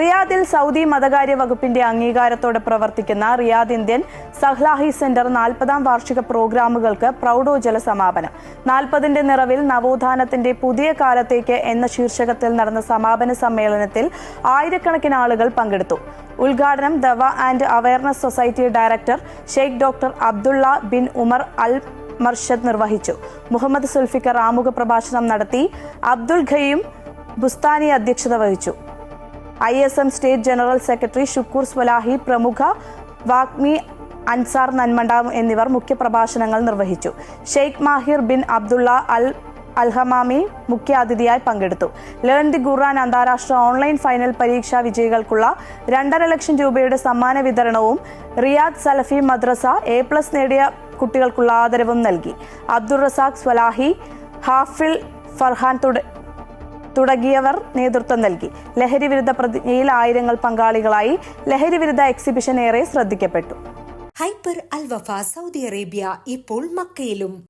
റിയാദിൽ സൗദി മതകാര്യ വകുപ്പിന്റെ അംഗീകാരത്തോടെ പ്രവർത്തിക്കുന്ന റിയാദ് ഇന്ത്യൻ സഹ്ലാഹി സെന്റർ നാൽപ്പതാം വാർഷിക പ്രോഗ്രാമുകൾക്ക് പ്രൗഢോജല സമാപനം. നാൽപ്പതിന്റെ നിറവിൽ നവോത്ഥാനത്തിന്റെ പുതിയ കാലത്തേക്ക് എന്ന ശീർഷകത്തിൽ നടന്ന സമാപന സമ്മേളനത്തിൽ ആയിരക്കണക്കിന് ആളുകൾ പങ്കെടുത്തു. ഉദ്ഘാടനം Dawa and Awareness Society director Sheikh doctor Abdullah bin Umar Al Marshad നിർവഹിച്ചു. മുഹമ്മദ് സുൽഫിക്കർ ആമുഖ പ്രഭാഷണം നടത്തി അബ്ദുൽ ഖയും ബുസ്താനി അധ്യക്ഷത വഹിച്ചു. I S M state general secretary Shukkoor Swalahi പ്രമുഖ വാഗ്മി അൻസാർ നന്മണ്ട എന്നിവർ മുഖ്യപ്രഭാഷണങ്ങൾ നിർവഹിച്ചു. Sheikh Mahir bin Abdullah Al Alhamami മുഖ്യാതിഥിയായി പങ്കെടുത്തു. ലേൺ ദി ഖുർആൻ അന്താരാഷ്ട്ര ഓൺലൈൻ ഫൈനൽ പരീക്ഷാ വിജയികൾക്കുള്ള രണ്ടര ലക്ഷം രൂപയുടെ സമ്മാന വിതരണവും Riyadh Salafi Madrasa A plus നേടിയ കുട്ടികൾക്കുള്ള ആദരവും നൽകി. അബ്ദുൾ റസാഖ് സ്വലാഹി ഹാഫിൽ ഫർഹാൻ തുട തുടങ്ങിയവർ നേതൃത്വം നൽകി. ലഹരി വിരുദ്ധ പ്രതിജ്ഞയിൽ ആയിരങ്ങൾ പങ്കാളികളായി ലഹരി വിരുദ്ധ എക്സിബിഷൻ ഏറെ ശ്രദ്ധിക്കപ്പെട്ടു. ഹൈപ്പർ അൽവഫ സൗദി അറേബ്യ ഇപ്പോൾ മക്കയിലും